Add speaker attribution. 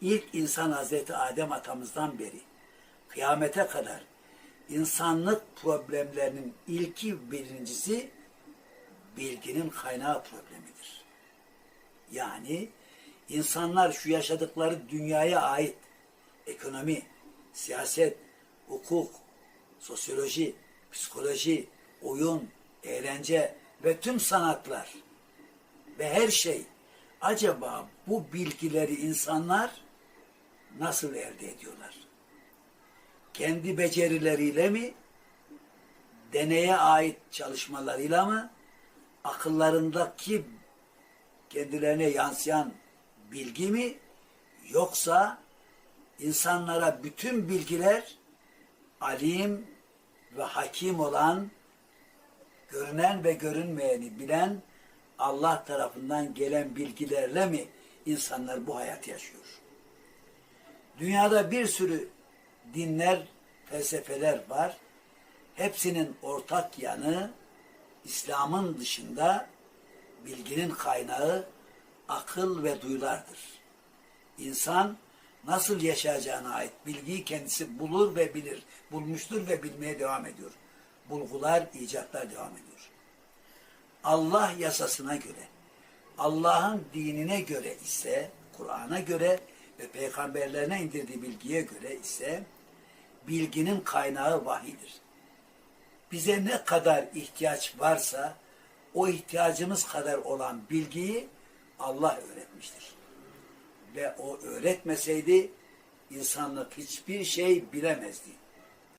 Speaker 1: ilk insan Hazreti Adem atamızdan beri kıyamete kadar insanlık problemlerinin ilki birincisi bilginin kaynağı problemidir. Yani insanlar şu yaşadıkları dünyaya ait ekonomi, siyaset, hukuk, sosyoloji, psikoloji, oyun, eğlence ve tüm sanatlar ve her şey acaba bu bilgileri insanlar nasıl elde ediyorlar? Kendi becerileriyle mi? Deneye ait çalışmalarıyla mı? Akıllarındaki kendilerine yansıyan bilgi mi? Yoksa insanlara bütün bilgiler alim ve hakim olan görünen ve görünmeyeni bilen Allah tarafından gelen bilgilerle mi insanlar bu hayatı yaşıyor? Dünyada bir sürü dinler, felsefeler var. Hepsinin ortak yanı İslam'ın dışında bilginin kaynağı akıl ve duyulardır. İnsan nasıl yaşayacağına ait bilgiyi kendisi bulur ve bilir. Bulmuştur ve bilmeye devam ediyor. Bulgular, icatlar devam ediyor. Allah yasasına göre, Allah'ın dinine göre ise, Kur'an'a göre ve peygamberlerine indirdiği bilgiye göre ise bilginin kaynağı vahidir. Bize ne kadar ihtiyaç varsa o ihtiyacımız kadar olan bilgiyi Allah öğretmiştir. Ve o öğretmeseydi insanlık hiçbir şey bilemezdi.